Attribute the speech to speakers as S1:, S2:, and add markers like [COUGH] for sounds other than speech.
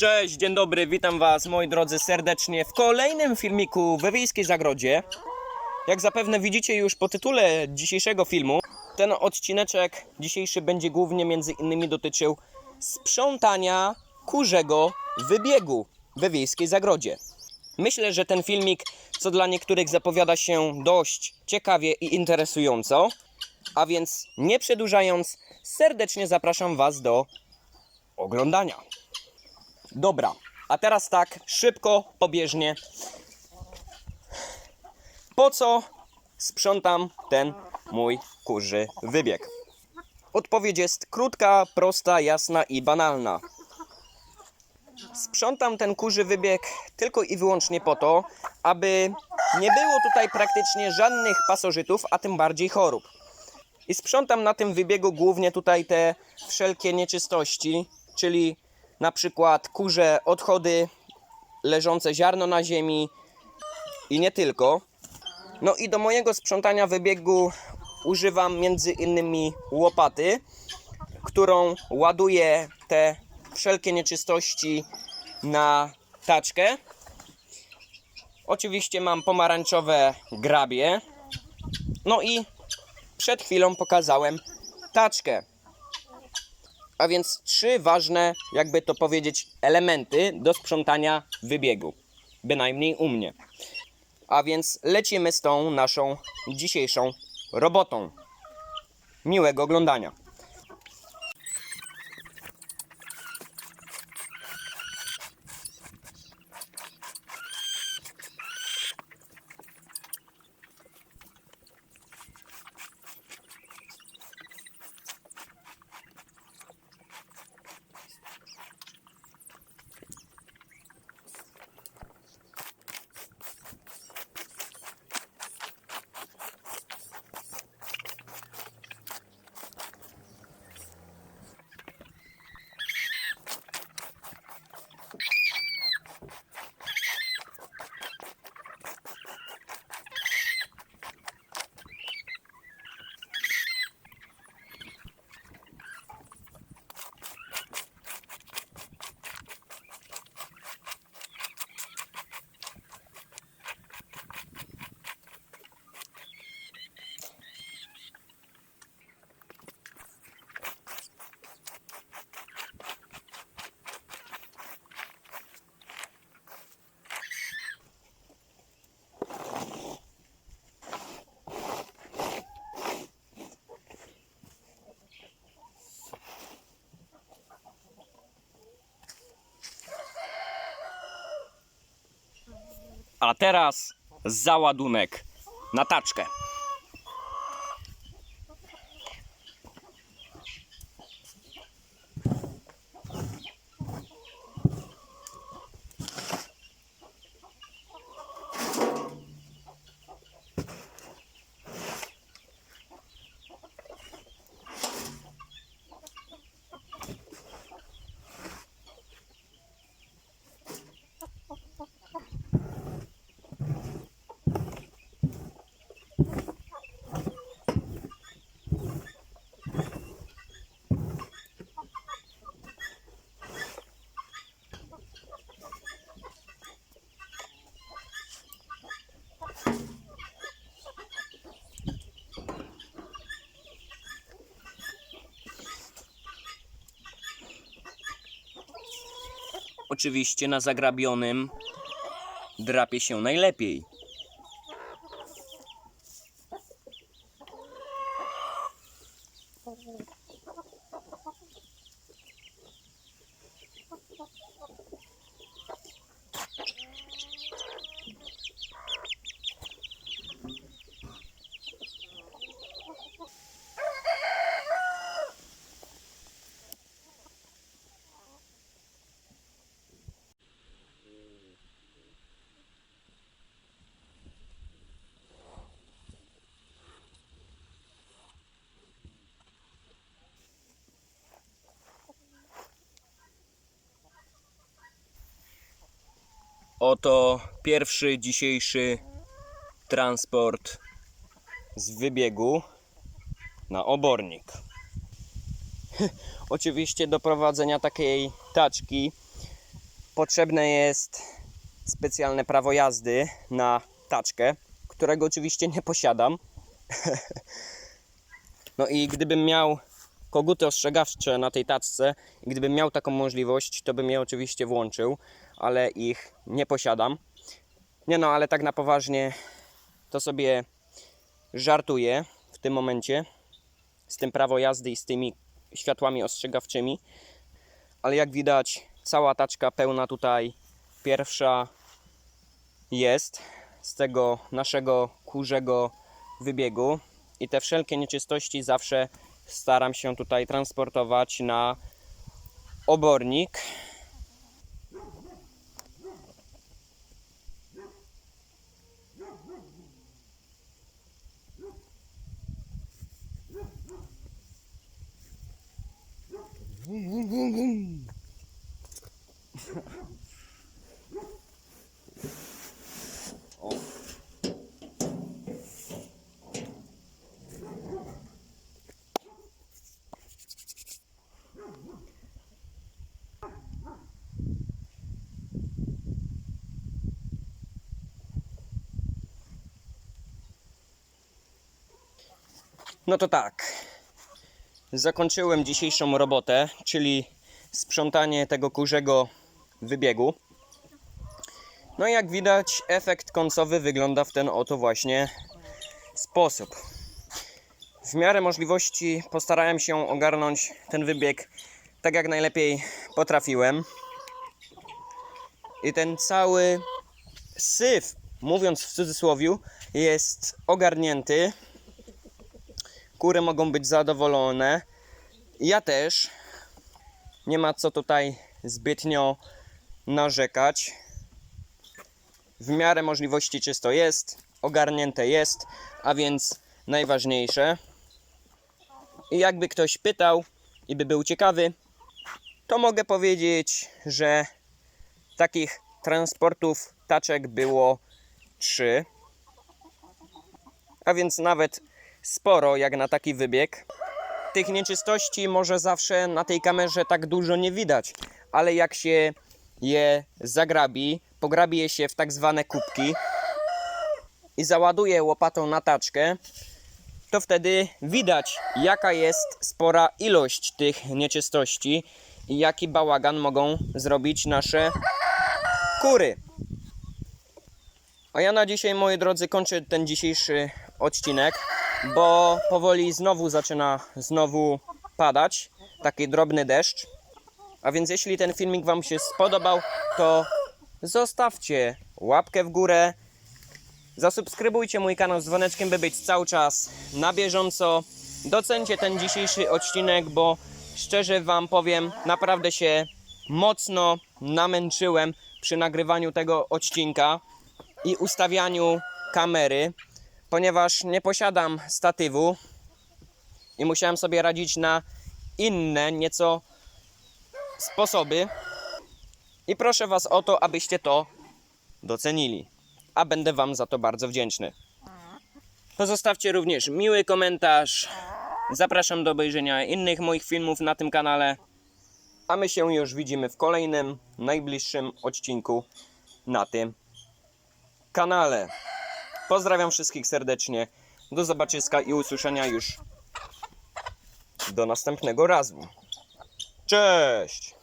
S1: Cześć, dzień dobry, witam Was moi drodzy serdecznie w kolejnym filmiku we Wiejskiej Zagrodzie. Jak zapewne widzicie już po tytule dzisiejszego filmu, ten odcineczek dzisiejszy będzie głównie między innymi dotyczył sprzątania kurzego wybiegu we Wiejskiej Zagrodzie. Myślę, że ten filmik, co dla niektórych zapowiada się dość ciekawie i interesująco, a więc nie przedłużając, serdecznie zapraszam Was do oglądania. Dobra, a teraz tak, szybko, pobieżnie. Po co sprzątam ten mój kurzy wybieg? Odpowiedź jest krótka, prosta, jasna i banalna. Sprzątam ten kurzy wybieg tylko i wyłącznie po to, aby nie było tutaj praktycznie żadnych pasożytów, a tym bardziej chorób. I sprzątam na tym wybiegu głównie tutaj te wszelkie nieczystości, czyli na przykład kurze odchody, leżące ziarno na ziemi i nie tylko. No i do mojego sprzątania wybiegu używam między innymi łopaty, którą ładuję te wszelkie nieczystości na taczkę. Oczywiście mam pomarańczowe grabie. No i przed chwilą pokazałem taczkę. A więc trzy ważne, jakby to powiedzieć, elementy do sprzątania wybiegu. Bynajmniej u mnie. A więc lecimy z tą naszą dzisiejszą robotą. Miłego oglądania. A teraz załadunek na taczkę. Oczywiście na zagrabionym drapie się najlepiej. Oto pierwszy dzisiejszy transport z wybiegu na obornik. [LAUGHS] Oczywiście do prowadzenia takiej taczki potrzebne jest specjalne prawo jazdy na taczkę, którego oczywiście nie posiadam. [LAUGHS] no i gdybym miał koguty ostrzegawcze na tej taczce, gdybym miał taką możliwość, to bym je oczywiście włączył, ale ich nie posiadam. Nie no, ale tak na poważnie to sobie żartuję w tym momencie z tym prawo jazdy i z tymi światłami ostrzegawczymi. Ale jak widać, cała taczka pełna tutaj pierwsza jest z tego naszego kurzego wybiegu i te wszelkie nieczystości zawsze staram się tutaj transportować na obornik. No to tak. Zakończyłem dzisiejszą robotę, czyli sprzątanie tego kurzego wybiegu. No i jak widać, efekt końcowy wygląda w ten oto właśnie sposób. W miarę możliwości postarałem się ogarnąć ten wybieg tak jak najlepiej potrafiłem. I ten cały syf, mówiąc w cudzysłowie, jest ogarnięty kury mogą być zadowolone. Ja też. Nie ma co tutaj zbytnio narzekać. W miarę możliwości czysto jest, ogarnięte jest, a więc najważniejsze. I jakby ktoś pytał i by był ciekawy, to mogę powiedzieć, że takich transportów taczek było trzy. A więc nawet sporo jak na taki wybieg. Tych nieczystości może zawsze na tej kamerze tak dużo nie widać, ale jak się je zagrabi, pograbi je się w tak zwane kubki i załaduje łopatą na taczkę, to wtedy widać jaka jest spora ilość tych nieczystości i jaki bałagan mogą zrobić nasze kury. A ja na dzisiaj, moi drodzy, kończę ten dzisiejszy odcinek, bo powoli znowu zaczyna znowu padać taki drobny deszcz. A więc jeśli ten filmik Wam się spodobał, to zostawcie łapkę w górę, zasubskrybujcie mój kanał z dzwoneczkiem, by być cały czas na bieżąco. Docencie ten dzisiejszy odcinek, bo szczerze Wam powiem, naprawdę się mocno namęczyłem przy nagrywaniu tego odcinka i ustawianiu kamery, ponieważ nie posiadam statywu i musiałem sobie radzić na inne nieco sposoby. I proszę Was o to, abyście to docenili, a będę Wam za to bardzo wdzięczny. Pozostawcie również miły komentarz. Zapraszam do obejrzenia innych moich filmów na tym kanale. A my się już widzimy w kolejnym, najbliższym odcinku na tym kanale. Pozdrawiam wszystkich serdecznie. Do zobaczyska i usłyszenia już do następnego razu. Cześć!